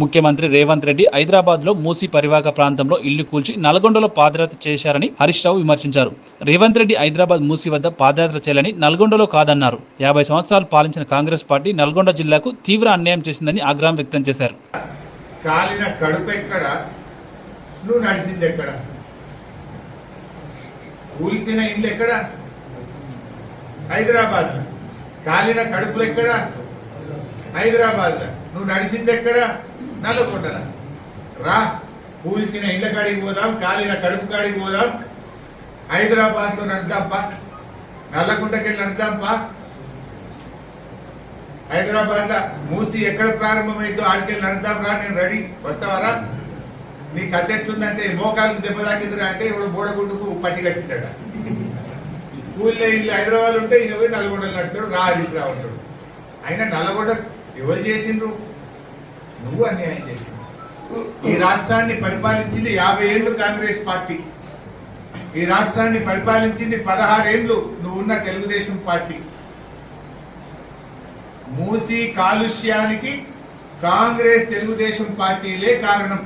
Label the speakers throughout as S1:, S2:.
S1: ముఖ్యమంత్రి రేవంత్ రెడ్డి హైదరాబాద్లో మూసీ పరివాహక ప్రాంతంలో ఇల్లు కూల్చి నల్గొండలో పాదయాత్ర చేశారని హరీష్ రావు విమర్శించారు. రేవంత్ రెడ్డి హైదరాబాద్ మూసీ వద్ద పాదయాత్ర చేయాలని నల్గొండలో కాదన్నారు. యాభై సంవత్సరాలు పాలించిన కాంగ్రెస్ పార్టీ నల్గొండ జిల్లాకు తీవ్ర అన్యాయం చేసిందని ఆగ్రహం వ్యక్తం చేశారు.
S2: కాలిన కడుపు ఎక్కడ? నువ్వు నడిచింది ఎక్కడ? కూల్చిన ఇల్లు ఎక్కడ? హైదరాబాద్. కాలిన కడుపులు ఎక్కడ? హైదరాబాద్. నువ్వు నడిచింది ఎక్కడ? నల్లకొండల రా కూల్చిన ఇళ్ళ కాడికి పోదాం కాలిన కడుపు కాడికి పోదాం. హైదరాబాద్లో నడుద్దాంపా. నల్లకుంటకెళ్ళి నడుద్దాంపా. హైదరాబాద్ మూసి ఎక్కడ ప్రారంభమైందో ఆడికెళ్ళి నడుద్దాం రా నేను రెడీ. వస్తావారా నీ కథ ఎట్లుందంటే మోకాలు దెబ్బ తాకిందిరా అంటే ఇప్పుడు బోడగుండుకు పట్టి కట్టిందట ఊళ్ళో ఇల్లు హైదరాబాద్ ఉంటే ఈయన పోయి నల్గొండలు నడుతాడు రా హరీష్ రావు అయినా నల్గొండ ఎవరు చేసిండ్రు? నువ్వు అన్యాయం చేసింది. ఈ రాష్ట్రాన్ని పరిపాలించింది యాభై ఏళ్ళు కాంగ్రెస్ పార్టీ. ఈ రాష్ట్రాన్ని పరిపాలించింది పదహారేళ్ళు నువ్వున్న తెలుగుదేశం పార్టీ. మూసి కాలుష్యానికి కాంగ్రెస్ తెలుగుదేశం పార్టీలే కారణం.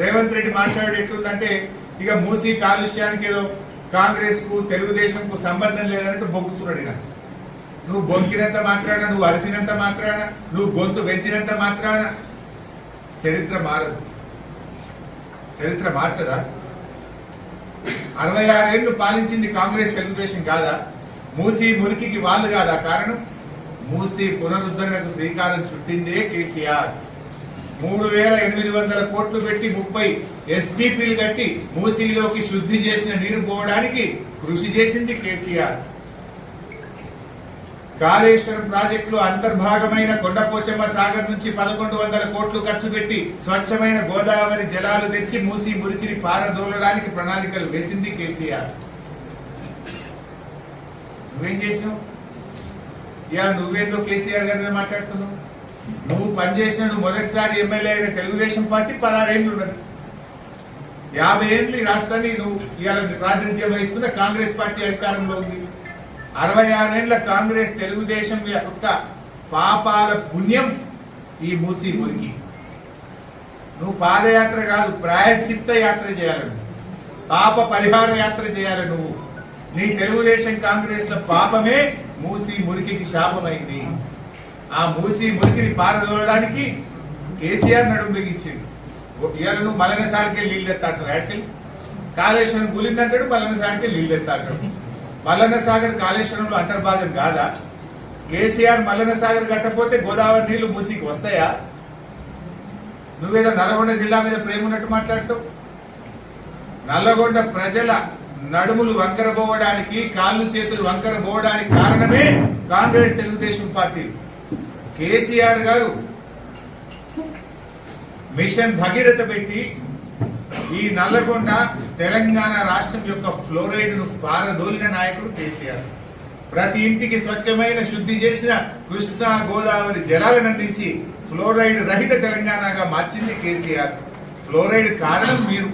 S2: రేవంత్ రెడ్డి మాట్లాడే ఎట్లుందంటే ఇక మూసి కాలుష్యానికి ఏదో కాంగ్రెస్కు తెలుగుదేశం కు సంబంధం లేదంటే బొక్కుతున్నాడు ఇక. నువ్వు బొంకినంత మాత్రాన నువ్వు అరిసినంత మాత్రాన నువ్వు గొంతు పెంచినంత మాత్రాన. చరిత్ర మారదు. చరిత్ర మార్చదా? అరవై ఆరేళ్ళు పాలించింది కాంగ్రెస్ తెలుగుదేశం కాదా? మూసి మురికికి వాళ్ళు కాదా? కారణం? మూసి పునరుద్ధరణకు శ్రీకారం చుట్టిందే కేసీఆర్. మూడు వేల ఎనిమిది వందల కోట్లు పెట్టి ముప్పై ఎస్టీపీలు కట్టి మూసీలోకి శుద్ధి చేసిన నీరు పోవడానికి కృషి చేసింది కేసీఆర్. కాళేశ్వరం ప్రాజెక్టులో అంతర్భాగమైన కొండపోచమ్మ సాగర్ నుంచి పదకొండు వందల కోట్లు ఖర్చు పెట్టి స్వచ్ఛమైన గోదావరి జలాలు తెచ్చి మూసి మురికిని పారదోలడానికి ప్రణాళికలు వేసింది కేసీఆర్. నువ్వేం చేసినావు? ఇవాళ నువ్వేందో కేసీఆర్ గారి మీద మాట్లాడుతున్నావు? నువ్వు పనిచేసిన నువ్వు మొదటిసారి ఎమ్మెల్యే అయిన తెలుగుదేశం పార్టీ పదహారేళ్ళు ఉన్నది. యాభై ఏళ్ళు ఈ రాష్ట్రాన్ని నువ్వు ఇవాళ ప్రాతినిధ్యం వహిస్తున్న కాంగ్రెస్ పార్టీ అధికారంలో ఉంది. అరవై ఆరేళ్ళ కాంగ్రెస్ తెలుగుదేశం యొక్క పాపాల పుణ్యం ఈ మూసి మురికి నువ్వు పాదయాత్ర కాదు ప్రాయశ్చిత్త యాత్ర చేయాలి పాప పరిహార యాత్ర చేయాలి నువ్వు. నీ తెలుగుదేశం కాంగ్రెస్ పాపమే మూసి మురికికి శాపమైంది. ఆ మూసి మురికిని పారదోలడానికి కేసీఆర్ నడుము బిగించింది ఇవాళ నువ్వు మలనసారికే నీళ్ళు ఎత్తాడు యాడ్కెళ్ళి? కాళేశ్వరం గులిందంటాడు మలనసారికే నీళ్ళు ఎత్తాడు మల్లన్న సాగర్ కాళేశ్వరంలో అంతర్భాగం కాదా? కేసీఆర్ మల్లన్న సాగర్ కట్టపోతే గోదావరి నీళ్ళు మూసికి వస్తాయా? నువ్వేదో నల్గొండ జిల్లా మీద ప్రేమ ఉన్నట్టు మాట్లాడతావు? నల్లగొండ ప్రజల నడుములు వంకర పోవడానికి కాళ్ళు చేతులు వంకర పోవడానికి కారణమే కాంగ్రెస్ తెలుగుదేశం పార్టీ. కేసీఆర్ గారు మిషన్ భగీరథ పెట్టి ఈ నల్లగొండ తెలంగాణ రాష్ట్రం యొక్క ఫ్లోరైడ్ను పారదోలిన నాయకుడు కేసీఆర్. ప్రతి ఇంటికి స్వచ్ఛమైన శుద్ధి చేసిన కృష్ణా గోదావరి జలాలను అందించి ఫ్లోరైడ్ రహిత తెలంగాణగా మార్చింది కేసీఆర్. ఫ్లోరైడ్ కారణం మీరు.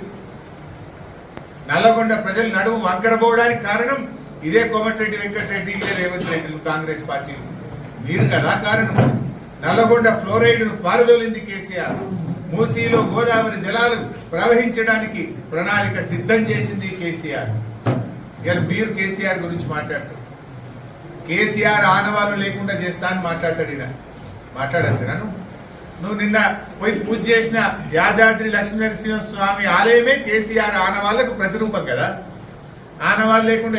S2: నల్లగొండ ప్రజలు నడుము వంకరపోవడానికి కారణం ఇదే కోమటిరెడ్డి వెంకటరెడ్డి ఇదే రేవంత్ రెడ్డి కాంగ్రెస్ పార్టీ. మీరు కదా కారణం. నల్లగొండ ఫ్లోరైడ్ను పారదోలింది కేసీఆర్. మూసీలో గోదావరి జలాలు ప్రవహించడానికి ప్రణాళిక సిద్ధం చేసింది కేసీఆర్. ఇక మీరు కేసీఆర్ గురించి మాట్లాడతారు. కేసీఆర్ ఆనవాళ్ళు లేకుండా చేస్తా అని మాట్లాడతాడు ఈయన. మాట్లాడచ్చు నన్ను నువ్వు? నిన్న పోయి పూజ చేసిన యాదాద్రి లక్ష్మీనరసింహ స్వామి ఆలయమే కేసీఆర్ ఆనవాళ్ళకు ప్రతిరూపం కదా? ఆనవాళ్ళు లేకుండా